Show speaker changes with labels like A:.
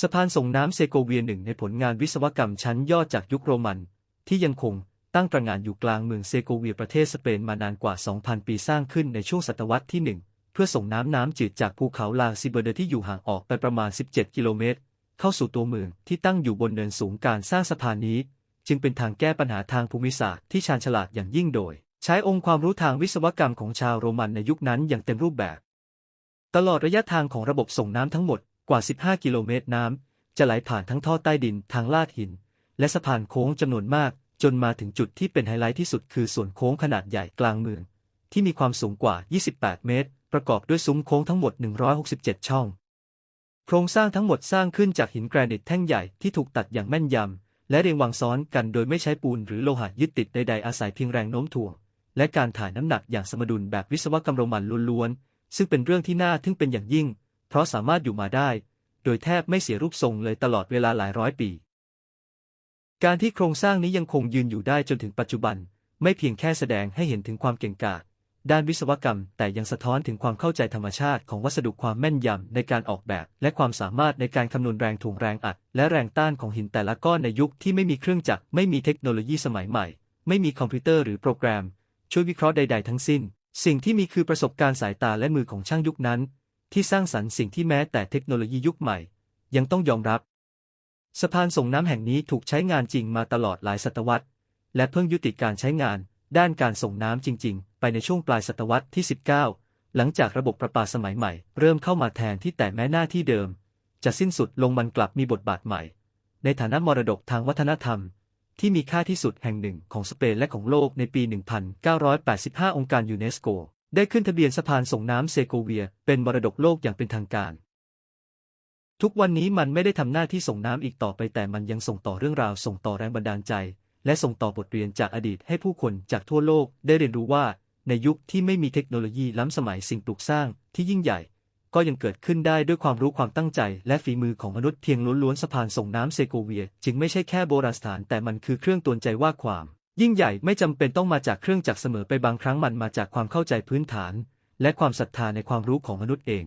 A: สะพานส่งน้ำเซโกเวียหนึ่งในผลงานวิศวกรรมชั้นยอดจากยุคโรมัน ที่ยังคงตั้งตระหง่านอยู่กลางเมืองเซโกเวียประเทศสเปนมานานกว่า 2,000 ปีสร้างขึ้นในช่วงศตวรรษที่ 1 เพื่อส่งน้ำน้ำจืดจากภูเขาลาซิเบอร์เดที่อยู่ห่างออกไปประมาณ 17 กิโลเมตร เข้าสู่ตัวเมืองที่ตั้งอยู่บนเนินสูงการสร้างสะพานนี้ จึงเป็นทางแก้ปัญหาทางภูมิศาสตร์ที่ชาญฉลาดอย่างยิ่งโดย ใช้องค์ความรู้ทางวิศวกรรมของชาวโรมันในยุคนั้นอย่างเต็มรูปแบบ ตลอดระยะทางของระบบส่งน้ำทั้งหมด กว่า 15 กิโลเมตรน้ำจะไหลผ่านทั้งท่อใต้ดินทางลาดหิน และสะพานโค้งจำนวนมาก จนมาถึงจุดที่เป็นไฮไลท์ที่สุดคือส่วนโค้งขนาดใหญ่กลางเมือง ที่มีความสูงกว่า 28 เมตร ประกอบด้วยซุ้มโค้งทั้งหมด 167 ช่อง โครงสร้างทั้งหมดสร้างขึ้นจากหินแกรนิตแท่งใหญ่ที่ถูกตัดอย่างแม่นยำและเรียงวางซ้อนกันโดยไม่ใช้ปูนหรือโลหะยึดติดใดๆอาศัยเพียงแรงโน้มถ่วงและการถ่ายน้ำหนักอย่างสมดุลแบบวิศวกรรมโรมันล้วนๆซึ่งเป็นเรื่องที่น่าทึ่งเป็นอย่างยิ่ง เพราะสามารถอยู่มาได้ โดยแทบไม่เสียรูปทรงเลยตลอดเวลาหลายร้อยปี การที่โครงสร้างนี้ยังคงยืนอยู่ได้จนถึงปัจจุบัน ไม่เพียงแค่แสดงให้เห็นถึงความเก่งกาจด้านวิศวกรรม แต่ยังสะท้อนถึงความเข้าใจธรรมชาติของวัสดุความแม่นยำในการออกแบบ และความสามารถในการคำนวณแรงถ่วงแรงอัด และแรงต้านของหินแต่ละก้อนในยุคที่ไม่มีเครื่องจักรไม่มีเทคโนโลยีสมัยใหม่ ไม่มีคอมพิวเตอร์หรือโปรแกรม ช่วยวิเคราะห์ใด ๆ ทั้งสิ้น สิ่งที่มีคือประสบการณ์สายตาและมือของช่างยุคนั้น ที่สร้างสรรค์สิ่งที่แม้แต่เทคโนโลยียุคใหม่ ยังต้องยอมรับ สะพานส่งน้ำแห่งนี้ถูกใช้งานจริงมาตลอดหลายศตวรรษ และเพิ่งยุติการใช้งาน ด้านการส่งน้ำจริง ๆ ไปในช่วงปลายศตวรรษที่ 19 หลังจากระบบประปาสมัยใหม่ เริ่มเข้ามาแทนที่แต่แม้หน้าที่เดิม จะสิ้นสุดลงมันกลับมีบทบาทใหม่ ในฐานะมรดกทางวัฒนธรรมที่มีค่าที่สุดแห่งหนึ่งของสเปนและของโลกในปี 1985 องค์การยูเนสโก ได้ขึ้นทะเบียนสะพานส่งน้ำเซโกเวีย เป็นมรดกโลกอย่างเป็นทางการ ทุกวันนี้มันไม่ได้ทำหน้าที่ส่งน้ำอีกต่อไปแต่มันยังส่งต่อเรื่องราวส่งต่อแรงบันดาลใจ และส่งต่อบทเรียนจากอดีตให้ผู้คนจากทั่วโลกได้เรียนรู้ว่า ในยุคที่ไม่มีเทคโนโลยีล้ำสมัยสิ่งปลูกสร้างที่ยิ่งใหญ่ ก็ยังเกิดขึ้นได้ด้วยความรู้ความตั้งใจ และฝีมือของมนุษย์เพียงล้วนๆสะพานส่งน้ำเซโกเวีย จึงไม่ใช่แค่โบราณสถานแต่มันคือเครื่องตวนใจว่าความ ยิ่งใหญ่ไม่จำเป็นต้องมาจากเครื่องจักรเสมอไปบางครั้งมันมาจากความเข้าใจพื้นฐาน และความศรัทธาในความรู้ของมนุษย์เอง